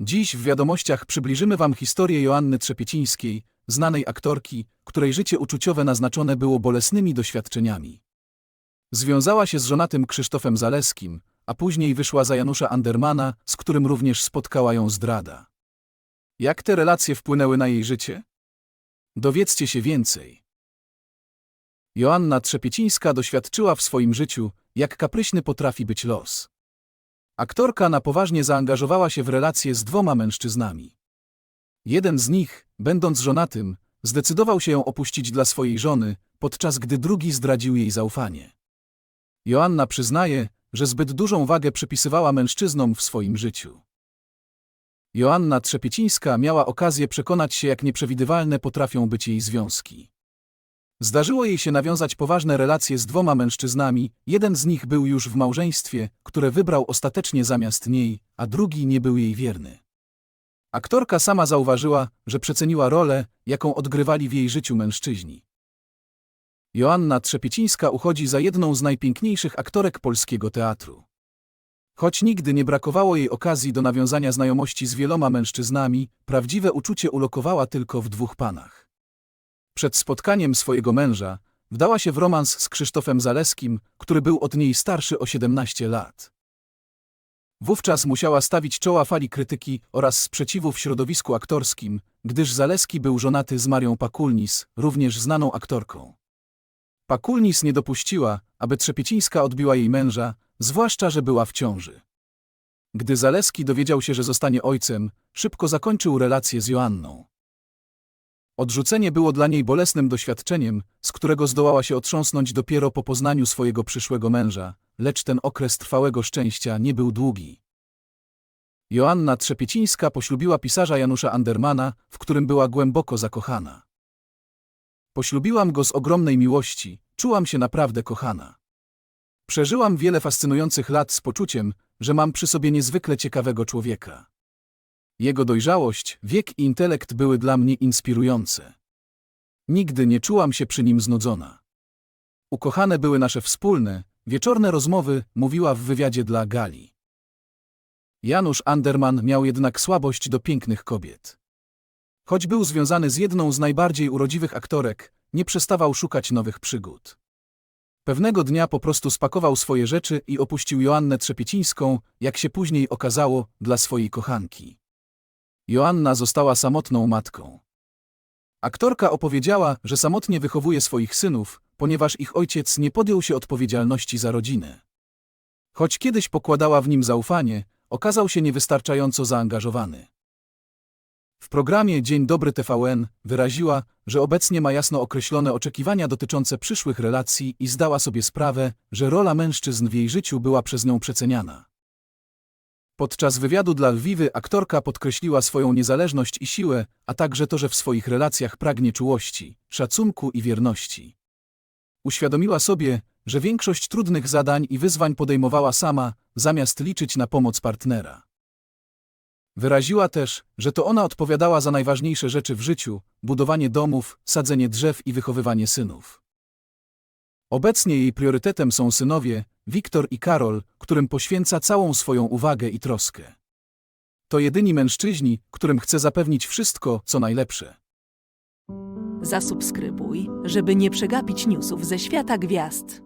Dziś w wiadomościach przybliżymy Wam historię Joanny Trzepiecińskiej, znanej aktorki, której życie uczuciowe naznaczone było bolesnymi doświadczeniami. Związała się z żonatym Krzysztofem Zaleskim, a później wyszła za Janusza Andermana, z którym również spotkała ją zdrada. Jak te relacje wpłynęły na jej życie? Dowiedzcie się więcej. Joanna Trzepiecińska doświadczyła w swoim życiu, jak kapryśny potrafi być los. Aktorka na poważnie zaangażowała się w relacje z dwoma mężczyznami. Jeden z nich, będąc żonatym, zdecydował się ją opuścić dla swojej żony, podczas gdy drugi zdradził jej zaufanie. Joanna przyznaje, że zbyt dużą wagę przypisywała mężczyznom w swoim życiu. Joanna Trzepiecińska miała okazję przekonać się, jak nieprzewidywalne potrafią być jej związki. Zdarzyło jej się nawiązać poważne relacje z dwoma mężczyznami, jeden z nich był już w małżeństwie, które wybrał ostatecznie zamiast niej, a drugi nie był jej wierny. Aktorka sama zauważyła, że przeceniła rolę, jaką odgrywali w jej życiu mężczyźni. Joanna Trzepiecińska uchodzi za jedną z najpiękniejszych aktorek polskiego teatru. Choć nigdy nie brakowało jej okazji do nawiązania znajomości z wieloma mężczyznami, prawdziwe uczucie ulokowała tylko w dwóch panach. Przed spotkaniem swojego męża wdała się w romans z Krzysztofem Zaleskim, który był od niej starszy o 17 lat. Wówczas musiała stawić czoła fali krytyki oraz sprzeciwu w środowisku aktorskim, gdyż Zaleski był żonaty z Marią Pakulnis, również znaną aktorką. Pakulnis nie dopuściła, aby Trzepiecińska odbiła jej męża, zwłaszcza, że była w ciąży. Gdy Zaleski dowiedział się, że zostanie ojcem, szybko zakończył relację z Joanną. Odrzucenie było dla niej bolesnym doświadczeniem, z którego zdołała się otrząsnąć dopiero po poznaniu swojego przyszłego męża, lecz ten okres trwałego szczęścia nie był długi. Joanna Trzepiecińska poślubiła pisarza Janusza Andermana, w którym była głęboko zakochana. Poślubiłam go z ogromnej miłości, czułam się naprawdę kochana. Przeżyłam wiele fascynujących lat z poczuciem, że mam przy sobie niezwykle ciekawego człowieka. Jego dojrzałość, wiek i intelekt były dla mnie inspirujące. Nigdy nie czułam się przy nim znudzona. Ukochane były nasze wspólne, wieczorne rozmowy, mówiła w wywiadzie dla Gali. Janusz Anderman miał jednak słabość do pięknych kobiet. Choć był związany z jedną z najbardziej urodziwych aktorek, nie przestawał szukać nowych przygód. Pewnego dnia po prostu spakował swoje rzeczy i opuścił Joannę Trzepiecińską, jak się później okazało, dla swojej kochanki. Joanna została samotną matką. Aktorka opowiedziała, że samotnie wychowuje swoich synów, ponieważ ich ojciec nie podjął się odpowiedzialności za rodzinę. Choć kiedyś pokładała w nim zaufanie, okazał się niewystarczająco zaangażowany. W programie Dzień Dobry TVN wyraziła, że obecnie ma jasno określone oczekiwania dotyczące przyszłych relacji i zdała sobie sprawę, że rola mężczyzn w jej życiu była przez nią przeceniana. Podczas wywiadu dla Lwiwy aktorka podkreśliła swoją niezależność i siłę, a także to, że w swoich relacjach pragnie czułości, szacunku i wierności. Uświadomiła sobie, że większość trudnych zadań i wyzwań podejmowała sama, zamiast liczyć na pomoc partnera. Wyraziła też, że to ona odpowiadała za najważniejsze rzeczy w życiu budowanie domów, sadzenie drzew i wychowywanie synów. Obecnie jej priorytetem są synowie, Wiktor i Karol, którym poświęca całą swoją uwagę i troskę. To jedyni mężczyźni, którym chce zapewnić wszystko, co najlepsze. Zasubskrybuj, żeby nie przegapić newsów ze świata gwiazd.